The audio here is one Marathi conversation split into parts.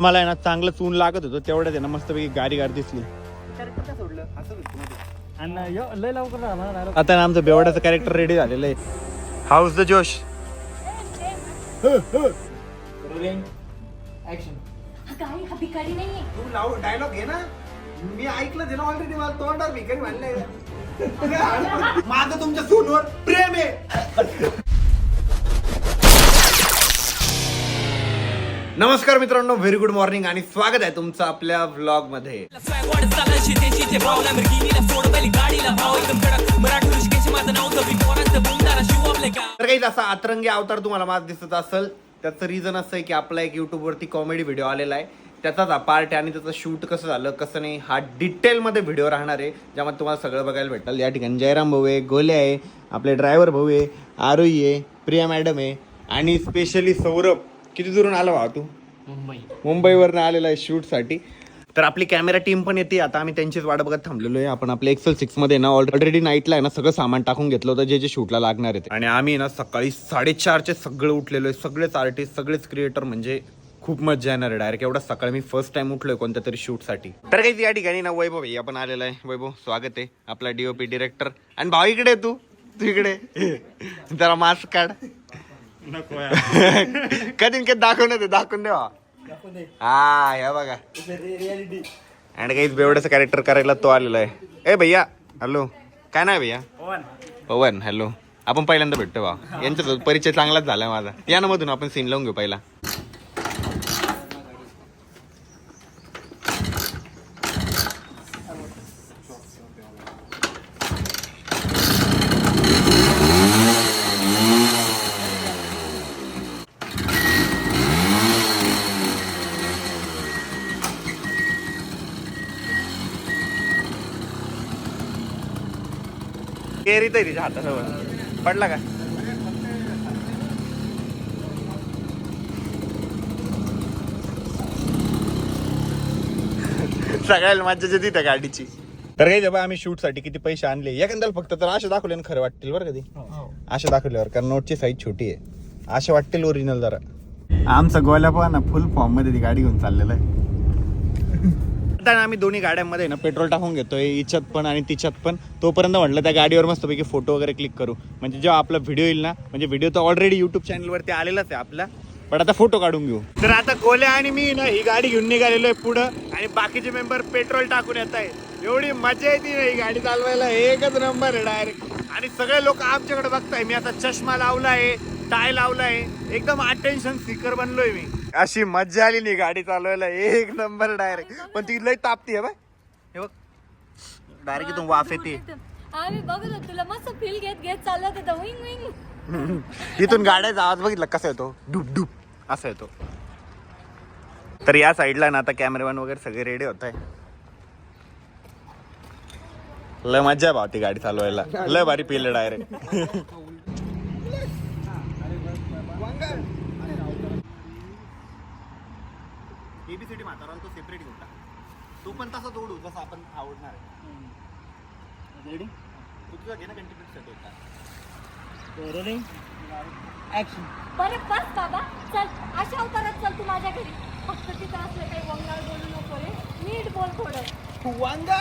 मला आहे ना चांगलं ऊन लागत होतं तेवढ्यात आहे ना मस्तपैकी गाडी गाडी दिसली आता ना आमचं बेवड्याचं कॅरेक्टर रेडी झालेलं आहे. हाऊस द जोश? हा डायलॉग घे ना. मी ऐकलं ते ना ऑलरेडी मला तोंडावर भिकारी म्हणलंय. माझं तुमच्या सूनवर प्रेम आहे. नमस्कार मित्रांनो व्हेरी गुड मॉर्निंग आणि स्वागत आहे तुमचं आपल्या व्लॉगमध्ये तर काही असा अतरंगी अवतार तुम्हाला माझ दिसत असेल त्याचं रिझन असं आहे की आपला एक YouTube वरती कॉमेडी व्हिडिओ आलेला आहे. त्याचाच हा पार्ट आहे आणि त्याचं शूट कसं झालं कसं नाही हा डिटेलमध्ये व्हिडिओ राहणार आहे ज्यामध्ये तुम्हाला सगळं बघायला भेटेल या ठिकाणी जयराम भाऊ आहे गोले आहे आपले ड्रायव्हर भाऊ आहे आरोई आहे प्रिया मॅडम आहे आणि स्पेशली सौरभ. किती दुरून आला भाऊ तू? मुंबई. मुंबईवरनं आलेला आहे शूटसाठी. तर आपली कॅमेरा टीम पण येते. आता आम्ही त्यांचीच वाट बघत थांबलेलो आहे. आपण आपल्या एक्सेल सिक्समध्ये ना ऑलरेडी नाईटला आहे ना सगळं सामान टाकून घेतलं होतं जे जे शूटला लागणार आहे. आणि आम्ही ना सकाळी साडेचारचे सगळे उठलेलो आहे. सगळेच आर्टिस्ट सगळेच क्रिएटर म्हणजे खूप मजा येणार आहे डायरेक्ट एवढा सकाळी मी फर्स्ट टाइम उठलोय कोणत्या तरी शूटसाठी तर काही या ठिकाणी ना वैभव भाई आपण आलेला आहे. वैभव स्वागत आहे. आपला डीओपी डिरेक्टर आणि भाऊ इकडे तू. तू इकडे जरा मास्क काढ. कधी कधी दाखवून दे दाखवून देवा हा हे बघा. आणि काही बेवड्याचं कॅरेक्टर करायला तो आलेला आहे. ए भैया हॅलो काय नाही भैया? पवन. हॅलो आपण पहिल्यांदा भेटतो बा. यांचा परिचय चांगलाच झालाय माझा. या ना मधून आपण सीन लावून घेऊ पहिला. केरी तरी तिच्या हातासोबत पडला का? सगळ्याला मज्जा येते त्या गाडीची. तर काही जेव्हा आम्ही शूटसाठी किती पैसे आणले. एखाद्याला फक्त तर असे दाखवले ना खरं वाटतील बरं कधी असे दाखवल्यावर कारण नोटची साईज छोटी आहे. असे वाटतील ओरिजिनल जरा. आमचा गोल्या पण ना फुल फॉर्ममध्ये ती गाडी घेऊन चाललेला आहे. आता ना आम्ही दोन्ही गाड्यांमध्ये ना पेट्रोल टाकून घेतोय हिच्यात पण आणि तिच्यात पण. तोपर्यंत म्हटलं त्या गाडीवर मस्तपैकी फोटो वगैरे क्लिक करू. म्हणजे जेव्हा आपला व्हिडिओ येईल ना म्हणजे व्हिडिओ तर ऑलरेडी युट्यूब चॅनलवरती आलेलाच आहे आपला. पण आता फोटो काढून घेऊ. तर आता कोल्या आणि मी ना ही गाडी घेऊन निघालेलो आहे पुढं. आणि बाकीचे मेंबर पेट्रोल टाकून येत आहे एवढी मजा येते ना ही गाडी चालवायला. एकच नंबर आहे डायरेक्ट आणि सगळे लोक आमच्याकडे बघताय. मी आता चष्मा लावला आहे टाय आहे एकदम अटेन्शन स्पीकर बनलोय मी. अशी मजा आली नाही गाडी चालवायला. एक नंबर डायरेक्ट पण ती लय तापती बाय. हे बघ. डायरेक्ट इथून वाफ येते. आम्ही बघत होतो तुला मस्त फील घेत घेत चालत होतं. विंग विंग इथून गाड्याचा आवाज बघितला कसा येतो? डुप डुप. असा येतो. तर या साईडला ना आता कॅमेरामॅन वगैरे सगळे रेडी होत आहे. लय मजा आहे भाव ती गाडी चालवायला. लय भारी पिलं डायरेक्ट एबीसीडी म्हातारा तो सेपरेट घेऊन टाक तो पण तसा जोडू जसा आपण आवडणार आहे. रेडी तू तुझा घे ना कंटिन्यू सेट होता रोलिंग ऍक्शन बरं बस बाबा. चल अशा अवतारात चल तू माझ्या घरी. फक्त तिथं असलं काही वंगाळ बोलू नको रे. नीट बोल थोडं. वांगा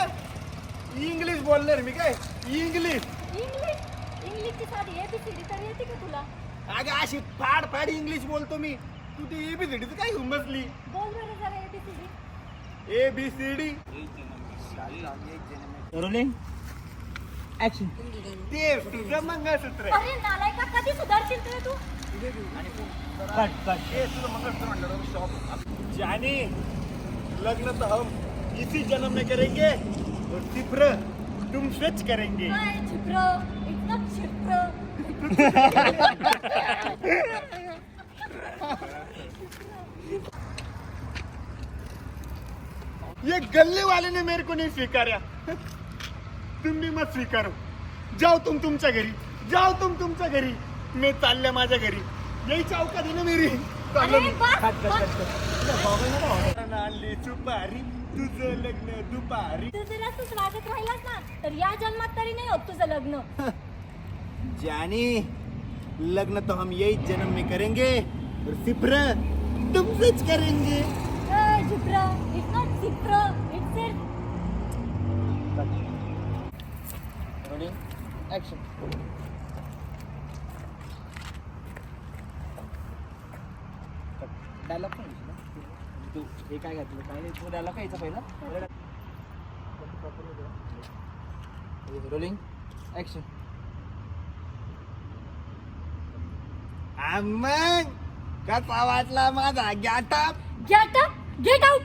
इंग्लिश बोलणार मी काय? इंग्लिश इंग्लिश इंग्लिशची साधी एबीसीडी तर येते का तुला? अगं अशी फाड फाड इंग्लिश बोलतो मी. तू ते एबीसीडीचं काय हुमसली बोल बरं जरा A B C D A B C D rolling action ते तुझं मंगळसूत्र अरे नालायका कधी सुधारशील तुला तू? कट कट ए तुझं मंगळसूत्र म्हणलं शॉप जाने लग्न तो हम इसी जन्म में करेंगे और सिप्र तुम स्विच करेंगे. काय छिप्र इतना छिप्र ये गल्ले वाले ने मेरे को नहीं स्वीकारा तुम भी मत स्वीकारो. जाओ तुम तुमच्या घरी. जाओ तुम तुमच्या घरी. मी चालल्या माझ्या घरी. यही चौकात आहे ना मेरी. चाललो नाली सुपारी. तुझं लग्न दुपारी. तू जर असंच वागत राहिलास ना तर या जन्मात तरी नाही होत तुझं लग्न. जानी लग्न तो हम यही जन्म में करेंगे. और सिप्र तुमसेच करेंगे. नॉट झिप्रा ऍक्शन डायलॉग पण? तू हे काय घातलं? काय नाही तू डायलॉग यायचा पहिला. रोलिंग ऍक्शन मग कसा वाटला माझा getup get up get out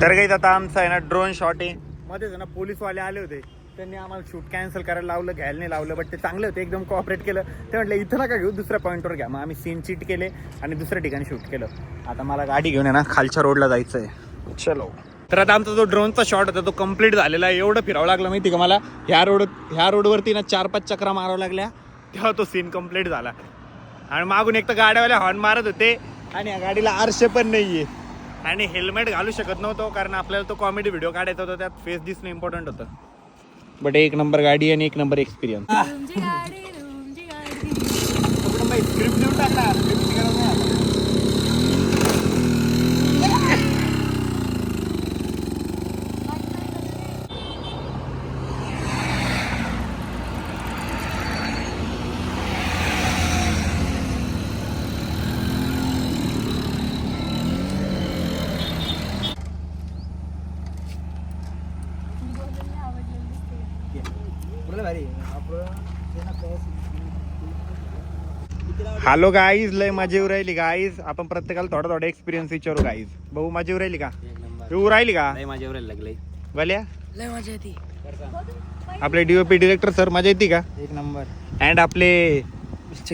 तर काही आता आमचा आहे ना ड्रोन शॉट आहे मध्येच ना पोलीसवाले आले होते. त्यांनी आम्हाला शूट कॅन्सल करायला लावलं घ्यायला नाही लावलं बट ते चांगले होते एकदम कॉपरेट केलं. ते म्हटलं इथं नका घेऊ दुसऱ्या पॉईंटवर घ्या. मग आम्ही सीन चीट केले आणि दुसऱ्या ठिकाणी शूट केलं. आता मला गाडी घेऊन आहे ना खालच्या रोडला जायचं आहे चलो. तर आता आमचा जो ड्रोनचा शॉट होता तो कंप्लीट झालेला आहे. एवढं फिरावं लागलं माहिती का मला? ह्या रोड ह्या रोडवरती ना चार पाच चक्रा मारावं लागल्या. तेव्हा तो सीन कंप्लीट झाला. आणि मागून एक तर गाड्यावाले हॉर्न मारत होते. आणि या गाडीला आरशे पण नाही आहे आणि हेल्मेट घालू शकत नव्हतो कारण आपल्याला तो कॉमेडी व्हिडिओ काढायचा होता त्यात फेस दिसणं इम्पॉर्टंट होतं. बट एक नंबर गाडी आणि एक नंबर एक्सपिरियन्स स्क्रिप्ट देऊन टाकणार बरोबर भारी आपलं ते ना काय हॅलो गाईज लय मजा येऊ राहिली गाईज. आपण प्रत्येकाला थोडा थोडा एक्सपिरियन्स विचारू गाईज. भाऊ मजा येऊ राहिली का? येऊ राहिली का? माझ्या एवढ्या लागले. भल्या? लय मजा येते. आपले डीओपी डिरेक्टर सर मजा येते का? एक नंबर. अँड आपले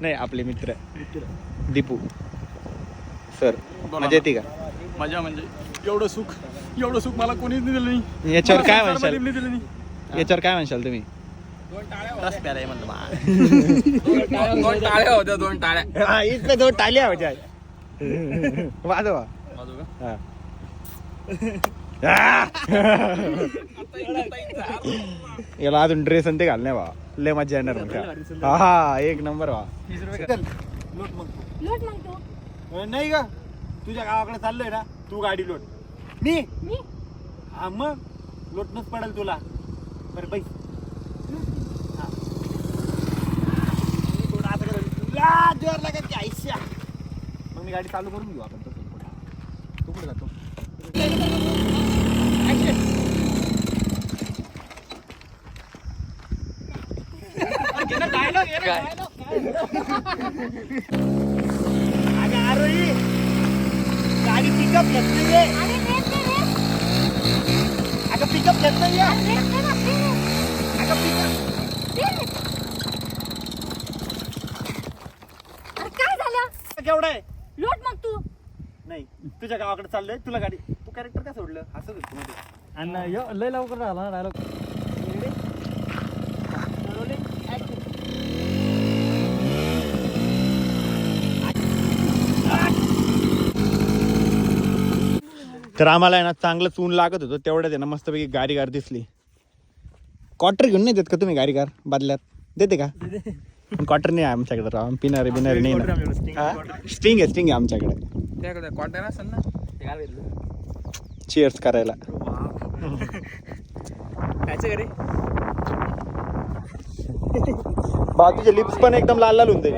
नाही आपले मित्र. दीपू. सर मजा येते का? मजा म्हणजे एवढं सुख एवढं सुख मला कोणीच नाही दिलं नाही. याच्यावर काय म्हणशाल? याच्यावर काय म्हणशाल तुम्ही? दोन टाळ्या होत्या दोन टाळ्या. हा इथं दोन टाल्या होत्या. वाजवा? हा. याला अजून ड्रेस आणि ते घालणे बा. लय मजा येणार मग. हा एक नंबर वा लोट मग नाही का तुझ्या गावाकडे चाललोय ना तू गाडी लोट. मी मी? हा मग लोटणंच पडेल तुला. बरं बाई जोर लागत की आयशा मग मी गाडी चालू करून घेऊ आपण तसं. तू कुठे जातो? आरोही गाडी पिकअप घेत नाहीये. अगं पिकअप घेत नाहीये. अगं पिकअप दे रेस. अरे काय झालं केवढा आहे? लोट मग तू. नाही तुझ्या गावाकडे चाललोय तुला गाडी तू कॅरेक्टर का सोडलं? असं होतं मध्ये. आणि यो लय लवकर झाला ना डायलॉग तर आम्हाला आहे ना चांगलंच ऊन लागत होतं तेवढ्यात आहे ना मस्तपैकी गाडी कार दिसली. क्वार्टर घेऊन नाही देत का तुम्ही गाडी कार बदल्यात. देते का? क्वार्टर नाही आहे आमच्याकडे राव. पिणारे बिणारे नाही ना. स्टिंग आहे स्टिंग आहे आमच्याकडे. त्याकडे कॉटन असेल ना ते काय भेटलं चिअर्स करायला. कायचं घरी? बा तुझे लिप्स पण एकदम लाल लाल होते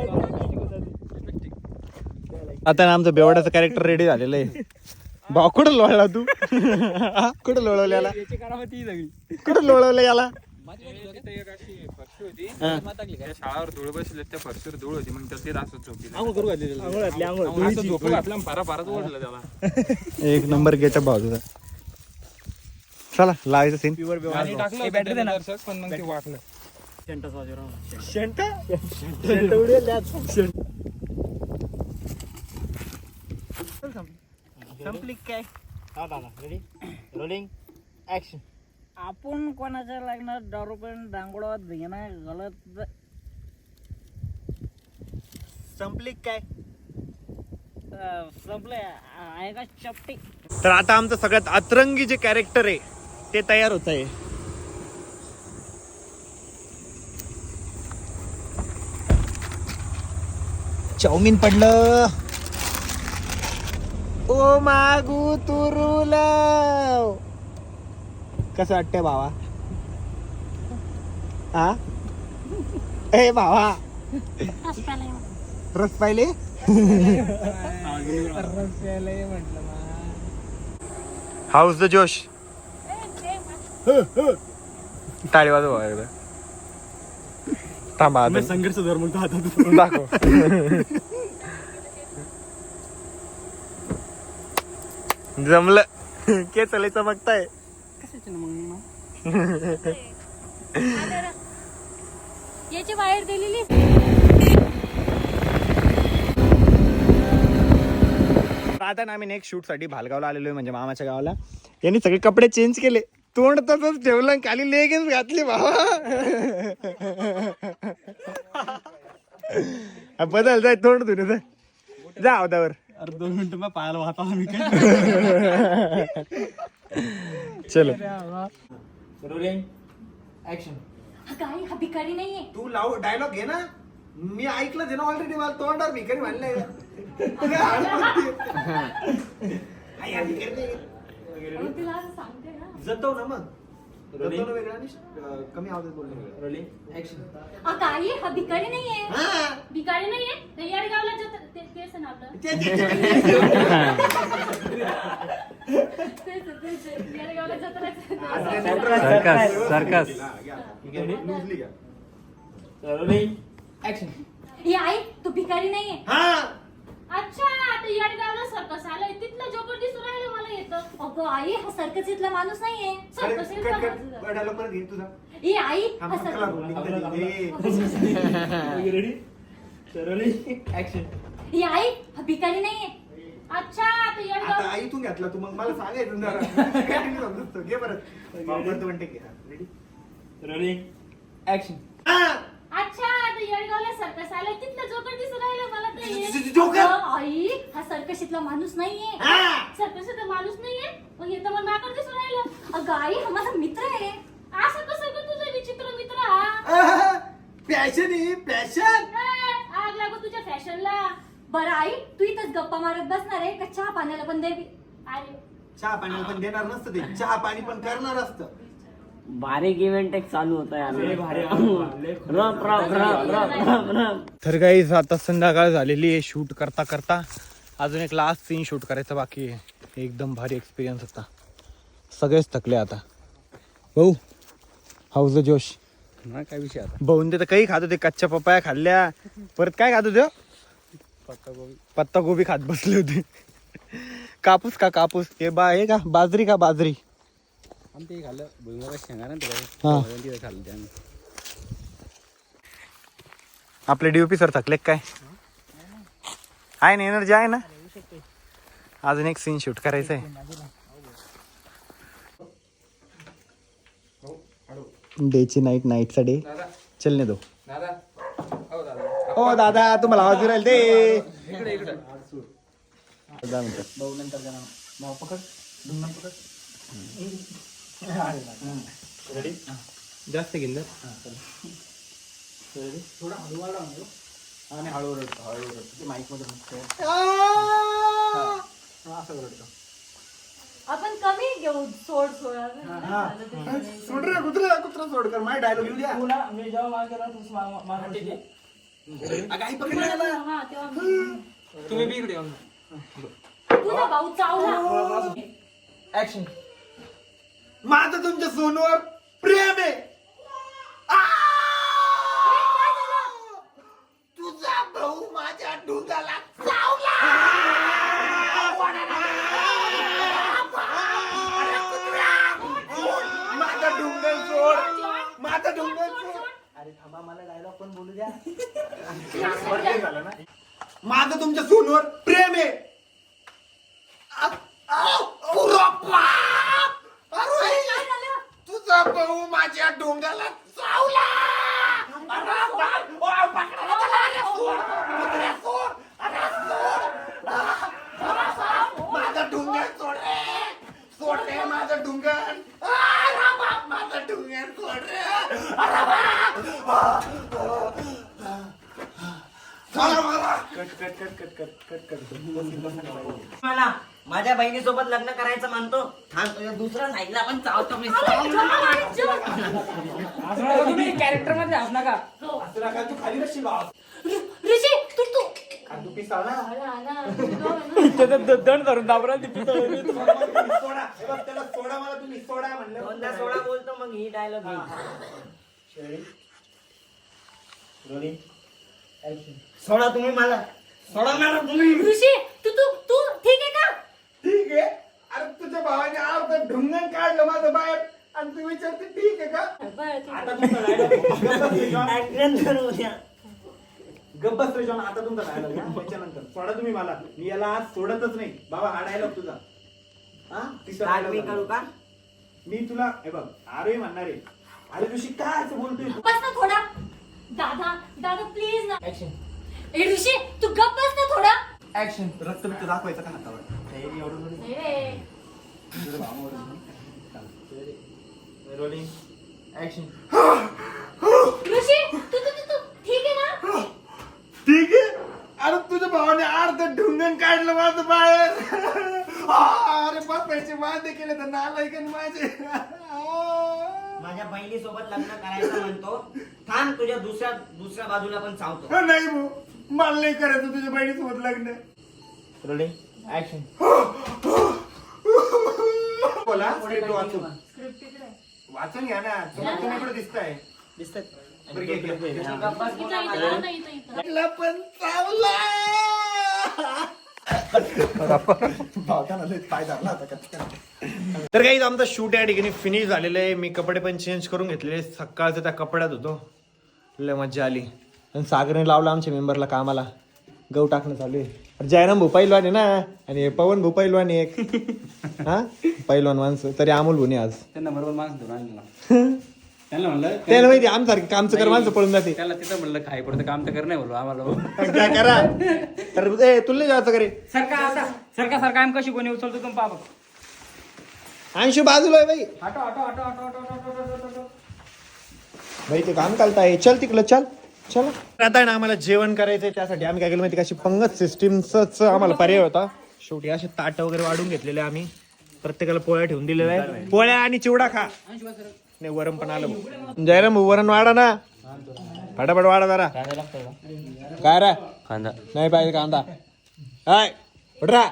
आता ना आमचं बेवड्याचं कॅरेक्टर रेडी झालेलं आहे. भाऊ कुठं लोळला तू? कुठं लोळवलं याला? याची करामती सगळी. कुठं लोळवलं याला? फरशी होती. त्या शाळावर धूळ बसले त्या फरशीवर धूळ होती मग त्यात ते असं झोपली. आंघोळ करू घातली आंघोळ घातली आंघोळ असं झोपू घातलं आणि फारा फारच ओढलं त्याला. एक नंबर गेटअप भाऊ तुझा चला लावायचं सीन आणि टाकलं होतं बॅटरी. दर्शक, पण मग ते संपली काय? हा दादा रेडी रोलिंग ऍक्शन आपण कोणाच्या लग्नात दारू पण डांगोळात धिंगणं घालत संपली काय? संपलंय. आहे का चपटी तर आता आमचं सगळ्यात अतरंगी जे कॅरेक्टर आहे ते तयार होत आहे. चाऊमिन पडलं. ओ मागू तुरुल कसं वाटतंय भावा? हा ए भावा. रस पाहिले हाऊस द जोश? टाळी वाजव एकदा. थांबा आता. संघर्ष धर्म हातात दाखव. जमलं. के चले चमकताय याची बाहेर दिलेली आता ना आम्ही नेक्स्ट शूटसाठी भालगावला आलेलो आहे म्हणजे मामाच्या गावाला. यांनी सगळे कपडे चेंज केले. तोंड तसंच ठेवलं खाली लेगिन्स घातली हा, बदल जाय तोंड तुझं जाय. जा अवदावर अरे दोन मिनिटं मग पायाला वाहता मी काय? चलो। ऍक्शन हा काय हा भिकारी नाहीये. तू लाव डायलॉग घे ना. मी ऐकलं ते ना ऑलरेडी मला तोंडावर भिकारी म्हणलंय आई, हा भिकारी नाही. अहो, तिला असं सांगते ना. जतव ना मग. जतवणं वेगळं आणि अं, कमी आवाजात बोलणं वेगळं. रोलिंग ऍक्शन हा काय हा भिकारी नाहीये. हा. भिकारी नाहीये. जत- ते- तेच आहे ना आपलं ते- ते- तेच आहे, तेच आहे. येडगावला जत्रा सरकस सरकस ही आई तू भिकारी नाहीये हा अच्छा आता येडगावला सर्कस आलंय तिथलं जोकर दिसून राहिलं मला येतं अगं आई हा सर्कस इथला माणूस नाहीये अरे, सर्कस कट इथला कट माणूस आहे. डायलॉग परत घे तुझा ही आई हा, हा सर्कस rolling तरी. ए, रेडी ऍक्शन ही आई हा भिकारी नाहीये अच्छा आता आता येडगाव आई तू घेतला तू मग मला सांगायचं जरा समजतो. घे परत. म्हणते घे रेडी ऍक्शन अच्छा येडगावला सर्कस तिथलं जोकर राहिलं मला हे- जोकर? आई हा सर्कस इथला माणूस नाहीये. हा. सर्कस माणूस नाहीये. मग हे तर मला दिसून राहिलं. अगं आई हा माझा मित्र आहे. असं कसं ग तुझा विचित्र मित्र हा? पॅशन ही पॅशन ए, आग लागो तुझ्या फॅशनला बरं आई तू इथंच गप्पा मारत बसणार आहे का चहा पाण्याला पण देवी? अरे चहा पाणी पण देणार नसतं ते. चहा पाणी पण करणार असतं. बारीक इव्हेंट एक चालू होता यार रप रप रप रप रप रप तर काही आता संध्याकाळ झालेली आहे शूट करता करता. अजून एक लास्ट सीन शूट करायचं बाकी आहे. एकदम भारी एक्सपिरियन्स होता. सगळेच थकले आता. भाऊ हाऊस द जोश ना काय विषय आता? भाऊन ते तर काही खात होते कच्च्या पपाया खाल्ल्या. परत काय खात होते हो? पत्ता गोबी खात बसले होते. कापूस का कापूस. हे बा हे का बाजरी का बाजरी. हे खाल्लं भुईमुगा शेंगा ना हा. आपले डीओपी सर थकले का काय? आहे ना एनर्जी आहे ना? अजून एक सीन शूट करायचं आहे डेची नाईट नाईटचा डे चलने दो. हो दादा तुम्हाला आवाज राहील ते. दहा मिनिटं. जास्त घेऊन जा. आपण कमी घेऊ सोड सोड. सोड रे कुत्रा कुत्रा सोड कर. माझा डायलॉग द्या. मी जेव्हा मागे मागे आई पकडली मला. हा तेव्हा मी- तुम्ही बी इकडे येऊन तुझा भाऊ चावला. ऍक्शन माझं तुमच्या सोनूवर प्रेम आहे. आ! तुझा भाऊ माझ्या डोंगाला चावला. अरे कुत्र्या! सोड, माझा डोंगर सोड. माझा डोंगर सोड. माझं तुमच्या सोनवर प्रेम आहे आ- आ! उरा अरे! तुझा भाऊ माझ्या डोंगाला चावला अरे बाप! ओ, पकडा त्याला! अरे सोड! कुत्र्या सोड! अरे सोड! अरे डोंगर सोड रे सोड रे माझं डोंगर ठुंग्यान कोण रे? कट मला माझ्या बहिणीसोबत लग्न करायचं म्हणतो. थांब तुझ्या नाईला पण चावतो मी. कॅरेक्टरमध्ये ना असं नका तू खाली नसशील बाप तू पिसा दण धरून दाबरा सोडा. सोडा मला तुम्ही. ही. डायलॉग सोडा तुम्ही मला. सोडा मला तुम्ही. ऋषी तू तू तू ठीक आहे का? ठीक आहे. अरे तुझ्या भावाने अर्ध ढुंगण काढलं माझं बाहेर. आणि तू विचारते ठीक आहे का? आहे. करू द्या. गप्पस रे जॉन आता तुमचा डायलॉग त्याच्यानंतर. सोडा तुम्ही मला. मी याला आज सोडतच नाही. बाबा हा डायलॉग तुझा. हा? तिसरा dialogue मी झाला. करू का? मी तुला हे बघ अरे म्हणणार आहे. अरे तुझी काय असं बोलतोय तू? बस ना थोडा. दादा दादा प्लीज ना. ए ऋषी तू गप बस ना थोडा. रक्त बिक्त दाखवायचं का हातावर? हे एवढं रोलिंग ऍक्शन ऋषी तू तू तू तू ठीक आहे ना? ठीक आहे? अरे तुझ्या भावाने अर्ध ढुंगण काढलं माझं बाहेर. आ, अरे बापायचे वादे केले तर नालायकन माझे. माझ्या बहिणी सोबत लग्न करायचं म्हणतो. थांब तुझ्या दुसऱ्या दुसऱ्या बाजूला पण चावतो. नाही भाऊ. मला नाही करायचं तुझ्या बहिणीसोबत लग्न. रोलिंग ऍक्शन बोला script वाचून स्क्रिप्ट इकडे आहे. वाचून घ्या ना. तुम्हाला तुम्ही कुठे दिसताय? बरं, घे, घे, घे. इथं इथं इथं. इथं इथं लपन चावला तर काही आमचं शूट या ठिकाणी फिनिश झालेलं आहे. मी कपडे पण चेंज करून घेतलेले सकाळचं त्या कपड्यात होतो. लय मजा आली. आणि सागरने लावलं आमच्या मेंबरला कामाला. गहू टाकणं चालू आहे. जयराम भू पैलवान आहे ना? आणि पवन भू पैलवान आहे एक. हा? पैलवान माणसं. तरी अमोल भुने आज. त्यांना बरोबर माणूस त्यांना म्हणलं त्याला माहिती आमसारखं कामचं कर माझं पळून जाते त्याला तिथं म्हणलं काय पडतं काम तर कर नाही बोलू आम्हाला. काय करा? तर ए तुला जायचं करे सरका आता सरका सरका आम कशी कोणी उचलतो तुम्ही पाहा बघ. बाजूला आहे बाई. हटो हटो हटो हटो हटो भाई ते काम चालत आहे चल तिकडं चल. चल. आता ना आम्हाला जेवण करायचंय त्यासाठी आम्ही काय केलं माहिती अशी पंगत सिस्टीमच आम्हाला पर्याय होता. शेवटी असे ताट वगैरे वाढून घेतलेले आम्ही. प्रत्येकाला पोळ्या ठेवून दिलेल्या आहे पोळ्या आणि चिवडा खा. नाही वरण पण आलं जयराम भाऊ, वरण वाढा ना. फटाफट वाढा जरा. काय रे? कांदा. नाही पाहिजे कांदा. हाय उठरा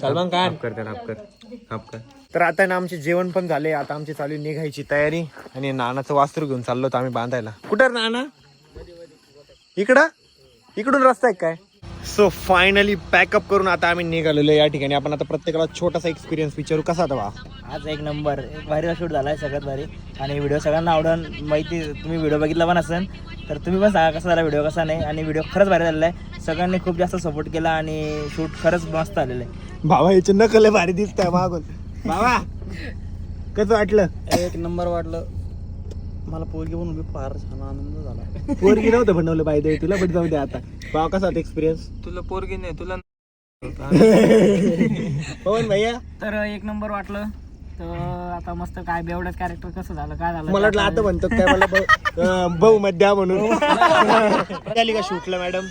सलमान खान. कर कर. तर आता ना आमचे जेवण पण झाले. आता आमची चालू आहे निघायची तयारी आणि नानाचं वास्त्र घेऊन चाललो होतो आम्ही बांधायला. कुठं रे नाना? इकडं? इकडून रस्ता आहे काय? सो फायनली पॅकअप करून आता आम्ही निघालेलो आहे या ठिकाणी. आपण आता प्रत्येकाला छोटासा एक्सपिरियन्स विचारू. कसा होता बा? आज एक नंबर एक भारीला शूट झालाय सगळ्यात भारी. आणि व्हिडिओ सगळ्यांना आवडून. माहिती तुम्ही व्हिडिओ बघितला पण असेल तर तुम्ही पण सांगा कसा झाला व्हिडिओ कसा नाही? आणि व्हिडिओ खरंच भारी झालेला आहे. सगळ्यांनी खूप जास्त सपोर्ट केला आणि शूट खरंच मस्त आलेलं आहे. भावा याचे नकल भारी दिसत आहे मागून. भावा कसं वाटलं? एक नंबर वाटलं. मला पोरगी बनवून फार छान आनंद झाला. पोरगी नव्हतं बनवलं पाहिजे तुला पण जाऊ दे आता. भावा कसा होता एक्सपिरियन्स तुला पोरगी नाही तुला पवन भैया? तर एक नंबर वाटलं. तर आता मस्त काय बेवड्याच कॅरेक्टर कसं झालं काय झालं? मला वाटलं आता म्हणतो काय मला भाऊ- मध्या म्हणून. झाली का शूटला मॅडम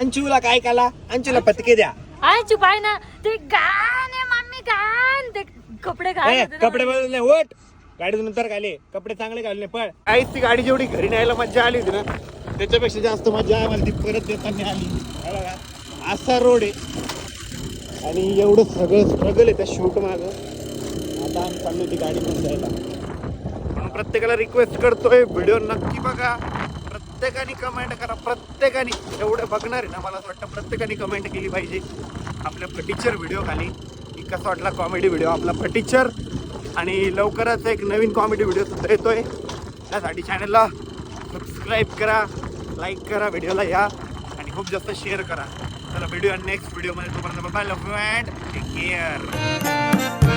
अंशूला काय काला? अंशूला पतके द्या. आय चुपाय ना. ते गाण आहे मम्मी गाण. ते कपडे घाल ए. कपडे बदलले ओट गाडीतून नंतर घाले कपडे चांगले घालले पण काहीच ती गाडी जेवढी घरी न्यायला मजा आली होती ना त्याच्यापेक्षा जास्त मजा आम्हाला ती परत देताना आली. बघा, असा रोड आहे. आणि एवढं सगळं स्ट्रगल आहे त्या शूट माग. आता आम्ही चाललो ती गाडी पण जायला. म्हणून प्रत्येकाला रिक्वेस्ट करतोय व्हिडिओ नक्की बघा. प्रत्येकाने कमेंट करा प्रत्येकाने. एवढं बघणार आहे ना मला असं वाटतं प्रत्येकाने कमेंट केली पाहिजे. आपल्या फटीचर व्हिडिओ खाली. की कसा वाटला कॉमेडी व्हिडिओ आपला फटीचर आणि लवकरच एक नवीन कॉमेडी व्हिडिओ सुद्धा येतोय. त्यासाठी चॅनलला सबस्क्राईब करा लाईक करा व्हिडिओला या आणि खूप जास्त शेअर करा. चला व्हिडिओ नेक्स्ट व्हिडिओमध्ये तुम्हाला bye love and take care